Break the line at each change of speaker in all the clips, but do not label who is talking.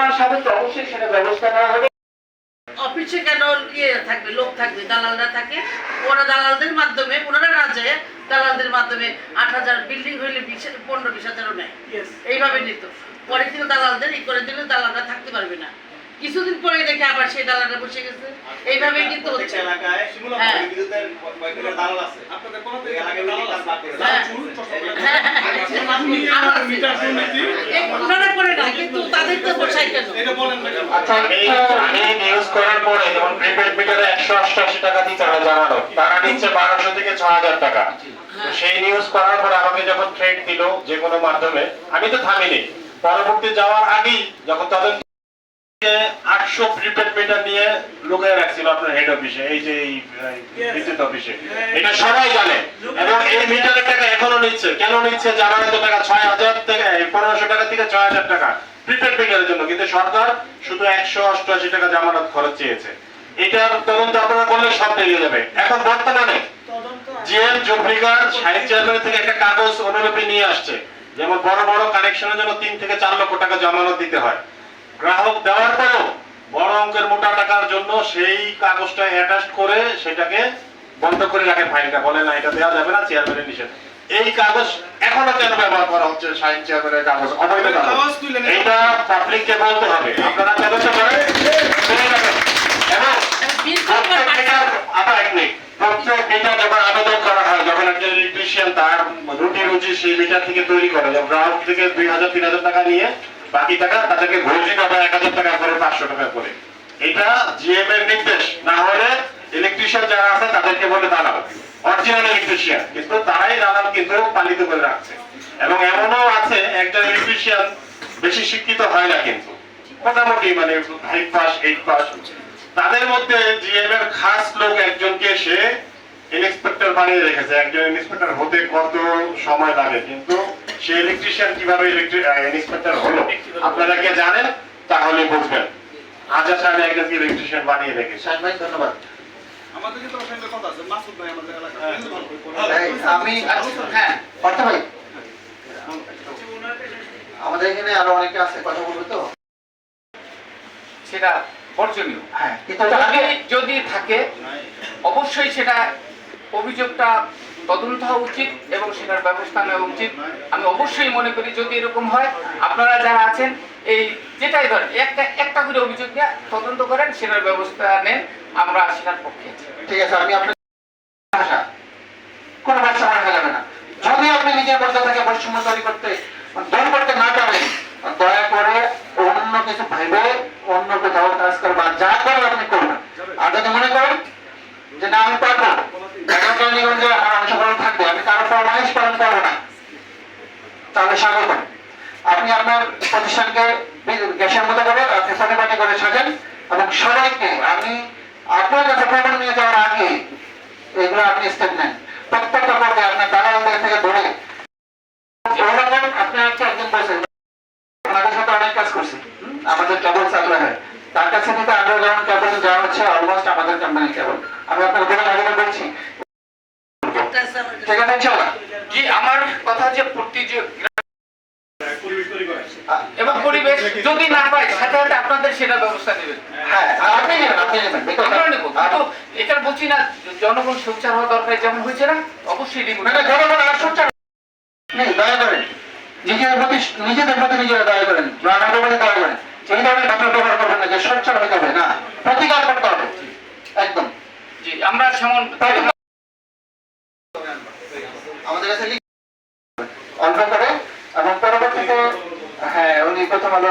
বর্তমান সাপেক্ষে অবশ্যই সেটা ব্যবস্থা নেওয়া হবে।
অফিসে কেন ইয়ে থাকবে লোক থাকবে দালালরা থাকে? ওরা দালালদের মাধ্যমে ওনারা না যায় দালালদের মাধ্যমে আট হাজার বিল্ডিং হইলে বিশ পনেরো বিশ হাজারও নেয়। এইভাবে নিত। পরে কিন্তু দালালদের ই করে দিলে দালালরা থাকতে পারবে না। কিছুদিন পরে দেখে আবার সেই দালালরা বসে গেছে। এইভাবেই কিন্তু হচ্ছে।
এলাকায়
হ্যাঁ। কিন্তু তাদের তো বসাই কেন?
আচ্ছা
আমি আমি নিউজ করার পরে যেমন প্রিপেড মিটারে একশো অষ্টআশি টাকা দিতে হয় জানানো তারা নিচ্ছে বারোশো থেকে ছ হাজার টাকা। সেই নিউজ করার পরে আমাকে যখন থ্রেড দিল যে কোনো মাধ্যমে আমি তো থামিনি। পরবর্তী যাওয়ার আগেই যখন তাদের আটশো প্রিপেড মিটার নিয়ে লুকিয়ে রাখছিল আপনার হেড অফিসে এই যে এই এই বিদ্যুৎ অফিসে এটা সবাই জানে। এবং এই মিটারের টাকা এখনও নিচ্ছে। কেন নিচ্ছে? জানানো তো টাকা ছয় হাজার থেকে পনেরোশো টাকা থেকে ছয় হাজার টাকা। প্রিপেড মিটারের জন্য। কিন্তু সরকার শুধু একশো অষ্টআশি টাকা জামানত খরচ চেয়েছে। এটার তদন্ত আপনারা করলে সব বেরিয়ে যাবে। এখন বর্তমানে জিএম সাহিত্য চেয়ারম্যান থেকে একটা কাগজ অনুলিপি নিয়ে আসছে। যেমন বড় বড় কানেকশনের জন্য তিন থেকে চার লক্ষ টাকা জামানত দিতে হয়। গ্রাহক দেওয়ার পরেও বড় অঙ্কের মোটা টাকার জন্য সেই কাগজটা অ্যাটাচ করে সেটাকে বন্ধ করে রাখে ফাইলটা। বলে না এটা দেওয়া যাবে না চেয়ারম্যানের নিষেধ। এই কাগজ এখনও কেন ব্যবহার করা হচ্ছে? সাইন চেয়ারম্যানের কাগজ অবৈধ কাগজ। এটা পাবলিককে বলতে হবে। আপনারা করেন করে এবং প্রত্যেক মিটার যখন আবেদন করা হয় যখন একজন ইলেকট্রিশিয়ান তার রুটি রুচি সেই মিটার থেকে তৈরি করে গ্রাহক থেকে দুই হাজার তিন হাজার টাকা নিয়ে বাকি টাকা তাদেরকে ঘোষিত হবে এক হাজার টাকা করে পাঁচশো টাকা করে এটা জিএম এর নির্দেশ। না হলে ইলেকট্রিশিয়ান যারা আছে তাদেরকে বলে দালাল। অরিজিনাল ইলেকট্রিশিয়ান কিন্তু তারাই দালাল কিন্তু পালিত করে রাখছে। এবং এমনও আছে, একজন ইলেকট্রিশিয়ান বেশি শিক্ষিত হয় না কিন্তু। মোটামুটি মানে পাস এইট পাস তাদের মধ্যে জিএম এর খাস লোক একজনকে সে ইন্সপেক্টর বানিয়ে রেখেছে। একজন ইন্সপেক্টর হতে কত সময় লাগে, কিন্তু সে ইলেকট্রিশিয়ান কীভাবে ইন্সপেক্টর হলো, আপনারা কি জানেন? তাহলে বুঝবেন। আজা সাহেব একজনকে ইলেকট্রিশিয়ান বানিয়ে রেখেছে।
ভাই, ধন্যবাদ। আমি হ্যাঁ অর্থ ভাই। আমাদের এখানে আরও অনেকে আছে কথা বলব তো?
সেটা বর্জনীয়।
হ্যাঁ কিন্তু আগে
যদি থাকে অবশ্যই সেটা অভিযোগটা তদন্ত হওয়া উচিত এবং সেটার ব্যবস্থা নেওয়া উচিত। আমি অবশ্যই মনে করি যদি এরকম হয়, আপনারা যারা আছেন, এই যেটাই ধরেন, একটা একটা করে অভিযোগ দিয়ে তদন্ত করেন, সেটার ব্যবস্থা নেন, আমরা সেটার পক্ষে আছি।
ঠিক আছে, আমি আপনার ভাষা যদি আপনি নিজের মনে পারব এগারোগঞ্জে আমার অংশগ্রহণ থাকবে, আমি কারও পালন করব না। তাহলে স্বাগত। আপনি আপনার প্রতিষ্ঠানকে গ্যাসের মতো করে আপনি করে সাজেন এবং সবাইকে আমি আপনার কাছে প্রমাণ নিয়ে যাওয়ার আগে এগুলো আপনি স্টেপ নেন। প্রত্যেকটা পর্যায়ে আপনার থেকে ধরে আপনি একজন সাথে অনেক কাজ করছি। আমাদের কেবল চাকরি হয়। তার কাছে থেকে আন্ডারগ্রাউন্ড কেবল যাওয়া হচ্ছে অলমোস্ট আমাদের কোম্পানি কেবল আমি আপনার কোনো ঠিক আছে
আমার কথা হচ্ছে প্রতি যে এবং পরিবেশ যদি না পায় সাথে সাথে আপনাদের সেটা ব্যবস্থা নেবেন।
হ্যাঁ আপনি নেবেন আপনি নেবেন
আমরা নেব
আর-
এটা বলছি না জনগণ সোচ্চার হওয়া দরকার যেমন হয়েছে না অবশ্যই নেব।
না, না, জনগণ আর সোচ্চার নেই, দয়া করেন নিজেদের প্রতি নিজেদের প্রতি নিজেরা দয়া করেন। প্রতি দয়া করেন। এই ধরনের ব্যবহার করবেন না যে সোচ্চার হতে হবে না প্রতিকার করতে হবে একদম
জি আমরা সেমন
আমাদের কাছে লিখ- অল্প করে এবং পরবর্তীতে হ্যাঁ উনি প্রথম আলো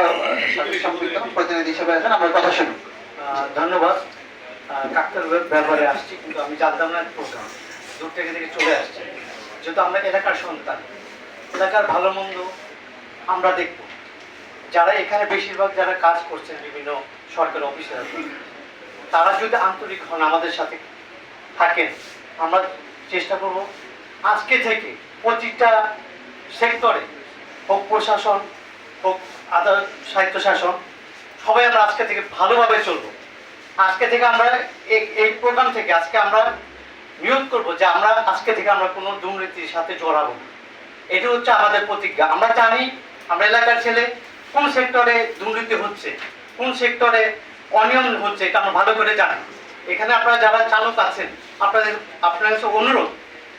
প্রতিনিধি হিসেবে আছেন আমরা কথা শুনি
ধন্যবাদ। আহ, ডাক্তার ব্যাপারে আসছি কিন্তু আমি জানতাম না প্রোগ্রাম। দূর থেকে থেকে চলে আসছি। যেহেতু আমরা এলাকার সন্তান এলাকার ভালো মন্দ আমরা দেখব। যারা এখানে বেশিরভাগ যারা কাজ করছেন বিভিন্ন সরকারি অফিসে তারা যদি আন্তরিক হন আমাদের সাথে থাকেন আমরা চেষ্টা করব আজকে থেকে প্রতিটা সেক্টরে হোক প্রশাসন হোক আদার সাহিত্য শাসন সবাই আমরা আজকে থেকে ভালোভাবে চলবো। আজকে থেকে আমরা এই- প্রোগ্রাম থেকে আজকে আমরা নিয়োগ করব যে আমরা আজকে থেকে আমরা কোনো দুর্নীতির সাথে জড়াবো না। এটা হচ্ছে আমাদের প্রতিজ্ঞা। আমরা জানি, আমরা এলাকার ছেলে, কোন সেক্টরে দুর্নীতি হচ্ছে, কোন সেক্টরে অনিয়ম হচ্ছে, এটা আমরা ভালো করে জানি। এখানে আপনারা যারা চালক আছেন, আপনাদের আপনাদের কাছে অনুরোধ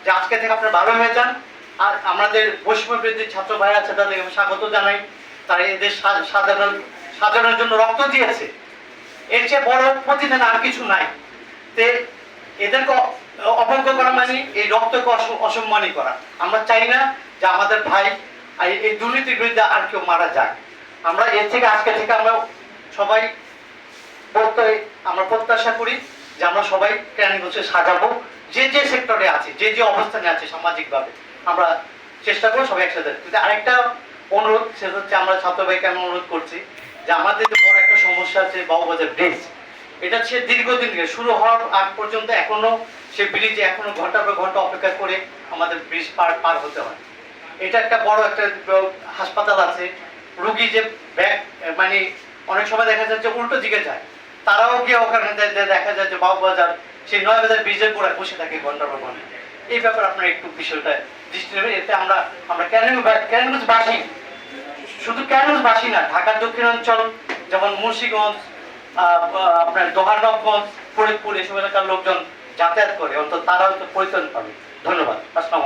যে আজকে থেকে আপনারা ভালো হয়ে যান। আর আমাদের বৈষম্য বৃদ্ধি ছাত্র ভাই আছে, তাদেরকে স্বাগত জানাই। তারা এদের সাধারণ সাধারণের জন্য রক্ত দিয়েছে। এর চেয়ে বড় আর কিছু নাই। তে এদেরকে করা মানে এই রক্তকে করা। আমরা চাই না যে আমাদের ভাই এই- দুর্নীতির বিরুদ্ধে আর কেউ মারা যায় আমরা এর থেকে আজকে থেকে আমরা সবাই প্রত্যয় আমরা প্রত্যাশা করি যে আমরা সবাই কেরানীগঞ্জে সাজাবো। যে যে সেক্টরে আছে, যে যে অবস্থানে আছে সামাজিকভাবে, আমরা চেষ্টা করব সবাই একসাথে। আরেকটা অনুরোধ, সেটা হচ্ছে আমরা ছাত্র ভাইকে আমি অনুরোধ করছি যে আমাদের যে বড় একটা সমস্যা আছে বাবুবাজার ব্রিজ, এটা সে দীর্ঘদিন থেকে শুরু হওয়ার আগ পর্যন্ত এখনও সে ব্রিজে এখনও ঘণ্টার পর ঘণ্টা অপেক্ষা করে আমাদের ব্রিজ পার পার হতে হয়। এটা একটা বড় একটা হাসপাতাল আছে, রুগী যে ব্যাগ মানে অনেক সময় দেখা যাচ্ছে উল্টো দিকে যায়, তারাও গিয়ে ওখানে দেখা যায় যে বাবুবাজার সেই নয় বাজার ব্রিজের পরে বসে থাকে ঘণ্টার পর ঘণ্টা। এই ব্যাপারে আপনারা একটু বিষয়টা দৃষ্টি দেবেন এতে আমরা আমরা ক্যারেনগঞ্জ বাসী শুধু ক্যারেনগঞ্জ বাসী না, ঢাকার দক্ষিণাঞ্চল, যেমন মুন্সিগঞ্জ আপনার দোহারনগঞ্জ ফরিদপুর, এসব এলাকার লোকজন যাতায়াত করে, অন্তত তারা হয়তো পরিত্রাণ পাবে। ধন্যবাদ। আসসালাম